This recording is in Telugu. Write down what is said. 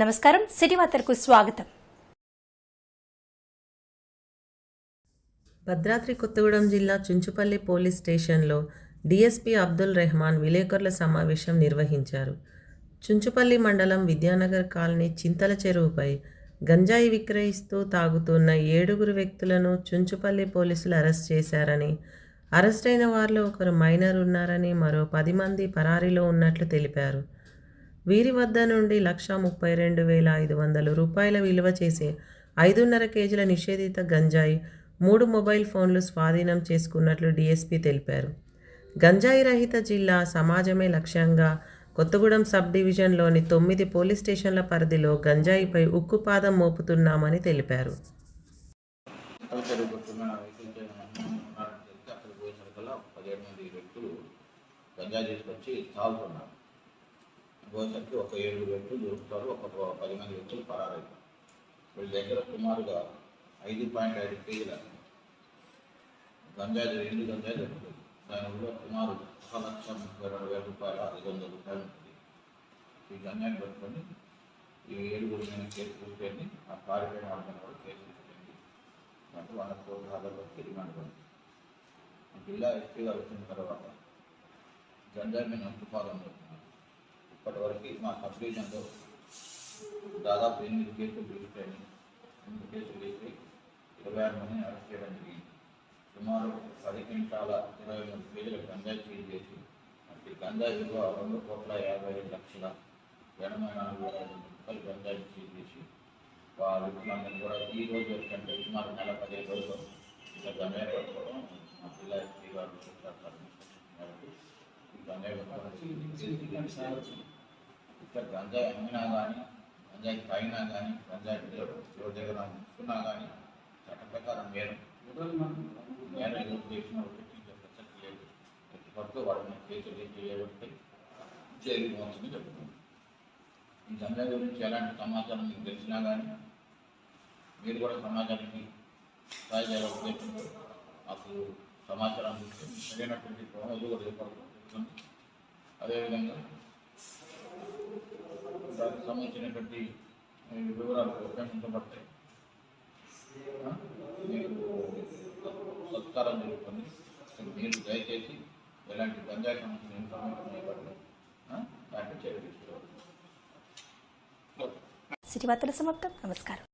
నమస్కారం. సిటీ వార్తలకు స్వాగతం. భద్రాద్రి కొత్తగూడెం జిల్లా చుంచుపల్లి పోలీస్ స్టేషన్లో డీఎస్పీ అబ్దుల్ రెహమాన్ విలేకరుల సమావేశం నిర్వహించారు. చుంచుపల్లి మండలం విద్యానగర్ కాలనీ చింతల చెరువుపై గంజాయి విక్రయిస్తూ తాగుతున్న ఏడుగురు వ్యక్తులను చుంచుపల్లి పోలీసులు అరెస్ట్ చేశారని అరెస్టైన వారిలో ఒకరు మైనర్ ఉన్నారని మరో పది మంది పరారీలో ఉన్నట్లు తెలిపారు. వీరి వద్ద నుండి లక్ష ముప్పై రెండు వేల ఐదు వందల రూపాయల విలువ చేసే ఐదున్నర కేజీల నిషేధిత గంజాయి మూడు మొబైల్ ఫోన్లు స్వాధీనం చేసుకున్నట్లు డీఎస్పీ తెలిపారు. గంజాయి రహిత జిల్లా సమాజమే లక్ష్యంగా కొత్తగూడెం సబ్ డివిజన్లోని తొమ్మిది పోలీస్ స్టేషన్ల పరిధిలో గంజాయిపై ఉక్కుపాదం మోపుతున్నామని తెలిపారు. గంజాయి తీసుకొచ్చి తాగుతున్నారు. పోయేసరికి ఒక ఏడుగురు వ్యక్తులు దొరుకుతారు ఒక పది మంది వ్యక్తులు పరారైతారు వీళ్ళ దగ్గర సుమారుగా ఐదు పాయింట్ ఐదు కేజీల గంజాయి రెండు గంజాయి దొరుకుతుంది దాని సుమారు ఒక లక్ష ముప్పై రెండు వేల రూపాయలు ఐదు వందల రూపాయలు ఉంటుంది. ఈ గంజాయిని పట్టుకొని ఈ ఏడుగురు మీద కేసు తీసుకెళ్ళి ఆ పారిపోయిన వాళ్ళ మీద కూడా కేసు తీసుకెళ్ళి అంటే వాళ్ళ కోర్టు రిమాండ్ పడింది జిల్లా ఎస్పీ గారు వచ్చిన తర్వాత గంజాయి మీద ఉత్పాదన జరుగుతున్నారు ఇప్పటి వరకు మా సబ్ డివిజన్లో దాదాపు ఎనిమిది కేసులు రిజిస్టర్ అయినాయి ఎనిమిది కేసులు రిజిస్టర్ ఇరవై ఆరు మందిని అరెస్ట్ చేయడం జరిగింది. సుమారు పది క్వింటాల ఇరవై మూడు కేజీల గంజాయి సీజ్ చేసి అంటే గంజాయి విలువ రెండు కోట్ల యాభై ఐదు లక్షల ఎనభై నాలుగు వేల ఐదు రూపాయలు గంజాయి సీజ్ చేసి ఆ వ్యక్తులందరినీ కూడా ఈ రోజు వరకంటే సుమారు నెల పదిహేను రోజులు ఇంకా గంజాయి పట్టుకోవడం మా జిల్లా ఎస్పీ గారు చెప్పారు ఇక్కడ గంజాయి అమ్మినా కానీ గంజాయి పైన కానీ గంజాయి ఎవరి దగ్గర ఉంచుకున్నా కానీ చట్ట ప్రకారం నేరం నేరం ఎవరు చేసిన శిక్షించే ప్రసక్తి లేదు ప్రతి వరకు వాడిని కేసులు చేయబట్టి జైలు పోవాల్సింది చెప్తున్నాం ఈ గంజాయి గురించి ఎలాంటి సమాచారం మీకు తెలిసినా కానీ మీరు కూడా సమాజానికి సహాయ చేయాలని ఉద్దేశంతో మాకు సమాచారం ఇస్తే సరైనటువంటి ప్రవణతలు కూడా ఏర్పడుతుంది అదేవిధంగా దానికి సంబంధించినటువంటి వివరాలు ఉపయోగించబడతాయి మీకు సత్కారం జరుగుతుంది. మీరు దయచేసి ఎలాంటి గంజాయి సంబంధించిన ఇన్ఫర్మేషన్ ఇవ్వండి దాంట్లో చర్య తీసుకోవాలి సిటీ సమాప్తం. నమస్కారం.